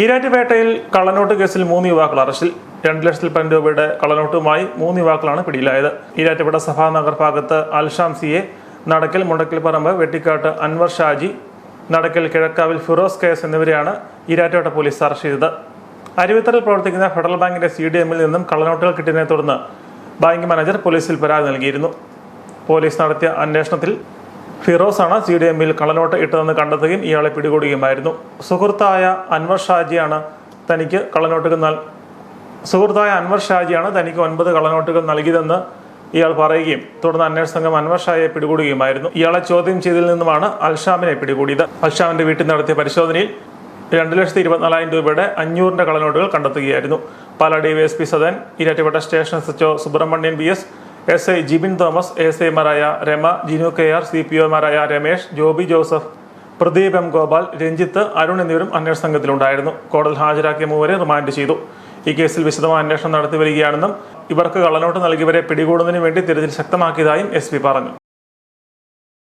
ഈരാറ്റുപേട്ടയിൽ കള്ളനോട്ട് കേസിൽ മൂന്ന് യുവാക്കൾ അറസ്റ്റിൽ. രണ്ട് ലക്ഷത്തിൽ പരം രൂപയുടെ കള്ളനോട്ടുമായി മൂന്ന് യുവാക്കളാണ് പിടിയിലായത്. ഈരാറ്റുപേട്ട സഭാനഗർ ഭാഗത്ത് അൽഷാംസിയെ നടക്കൽ മുണ്ടക്കൽ പറമ്പ് വെട്ടിക്കാട്ട് അൻവർ ഷാജി നടക്കൽ കിഴക്കാവിൽ ഫിറോസ് കേസ് എന്നിവരെയാണ് ഈരാറ്റുപേട്ട പോലീസ് അറസ്റ്റ് ചെയ്തത്. അരുവിത്തറിൽ പ്രവർത്തിക്കുന്ന ഫെഡറൽ ബാങ്കിന്റെ സി ഡി എമ്മിൽ നിന്നും കള്ളനോട്ടുകൾ കിട്ടിയതിനെ തുടർന്ന് ബാങ്ക് മാനേജർ പോലീസിൽ പരാതി നൽകിയിരുന്നു. പോലീസ് നടത്തിയ അന്വേഷണത്തിൽ ഫിറോസാണ് സി ഡി എമ്മിൽ കള്ളനോട്ട് ഇട്ടതെന്ന് കണ്ടെത്തുകയും ഇയാളെ പിടികൂടുകയുമായിരുന്നു. സുഹൃത്തായ അൻവർ ഷാജിയാണ് തനിക്ക് കള്ളനോട്ടുകൾ നൽ സുഹൃത്തായ അൻവർ ഷാജിയാണ് തനിക്ക് ഒൻപത് കള്ളനോട്ടുകൾ നൽകിയതെന്ന് ഇയാൾ പറയുകയും തുടർന്ന് അന്വേഷണ സംഘം അൻവർ ഷായെ പിടികൂടുകയുമായിരുന്നു. ഇയാളെ ചോദ്യം ചെയ്തതിൽ നിന്നുമാണ് അൽഷാമിനെ പിടികൂടിയത്. അൽഷാമിന്റെ വീട്ടിൽ നടത്തിയ പരിശോധനയിൽ രണ്ട് ലക്ഷത്തി ഇരുപത്തിനാലായിരം രൂപയുടെ അഞ്ഞൂറിന്റെ കള്ളനോട്ടുകൾ കണ്ടെത്തുകയായിരുന്നു. Pala DYSP Sadan Erattupetta station S HO Subramanian B S S I Jibin Thomas S ഐമാരായ Rama Jinu K R C P ഒമാരായ Ramesh Joby Joseph Pradeep M Gopal Ranjith Arun എന്നിവരും അന്വേഷണ സംഘത്തിലുണ്ടായിരുന്നു. കോടതിയിൽ ഹാജരാക്കിയ മൂവരെ റിമാൻഡ് ചെയ്തു. ഈ കേസിൽ വിശദമായ അന്വേഷണം നടത്തി വരികയാണെന്നും ഇവർക്ക് കള്ളനോട്ട് നൽകിയവരെ പിടികൂടുന്നതിന് വേണ്ടി തിരച്ചിൽ ശക്തമാക്കിയതായും എസ് പറഞ്ഞു.